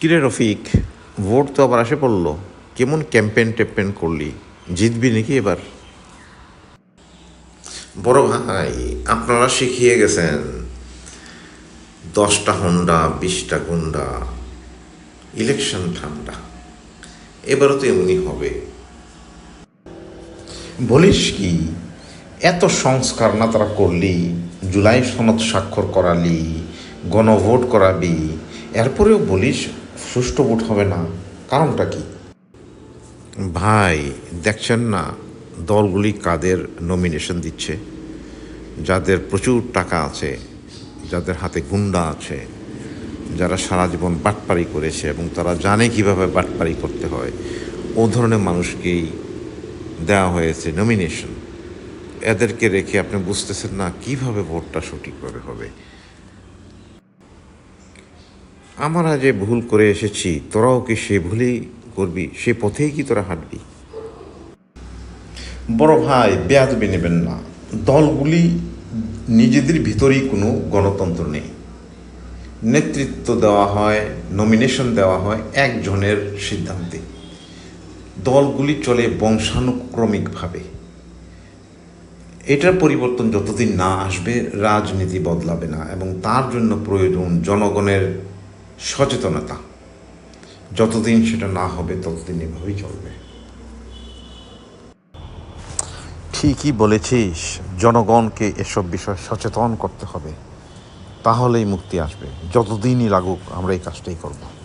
কিরে রফিক, ভোট তো আবার আসে পড়ল। কেমন ক্যাম্পেন টেম্পেন করলি? জিতবি নাকি এবার? বড় ভাই, আপনারা শিখিয়ে গেছেন। দশটা হন্ডা, বিশটা গুন্ডা ইলেকশন ঠান্ডা। এবারও তো এমনই হবে। বলিস কি, এত সংস্কার না তারা করলি, জুলাই সনদ স্বাক্ষর করালি, গণভোট করাবি, এরপরেও বলিস সুষ্ঠু ভোট হবে না। কারণটা কি? ভাই, দেখছেন না দলগুলি কাদের নমিনেশন দিচ্ছে? যাদের প্রচুর টাকা আছে, যাদের হাতে গুন্ডা আছে, যারা সারা জীবন বাটপারি করেছে এবং তারা জানে কীভাবে বাটপারি করতে হয়, ও ধরনের মানুষকেই দেওয়া হয়েছে নমিনেশন এদেরকে রেখে আপনি বুঝতেছেন না কীভাবে ভোটটা সঠিকভাবে হবে। আমরা যে ভুল করে এসেছি, তোরাও কি সে ভুলেই করবি? সে পথেই কি তোরা হাঁটবি? বড় ভাই, বেয়াদবি নেবেন না। দলগুলি নিজেদের ভিতরেই কোনো গণতন্ত্র নেই। নেতৃত্ব দেওয়া হয় নমিনেশন দেওয়া হয় একজনের সিদ্ধান্তে। দলগুলি চলে বংশানুক্রমিকভাবে। এটার পরিবর্তন যতদিন না আসবে, রাজনীতি বদলাবে না এবং তার জন্য প্রয়োজন জনগণের সচেতনতা। যতদিন সেটা না হবে, ততদিন এভাবেই চলবে। ঠিকই বলেছিস, জনগণকে এসব বিষয়ে সচেতন করতে হবে। তাহলেই মুক্তি আসবে। যতদিনই লাগুক, আমরা এই কাজটাই করব।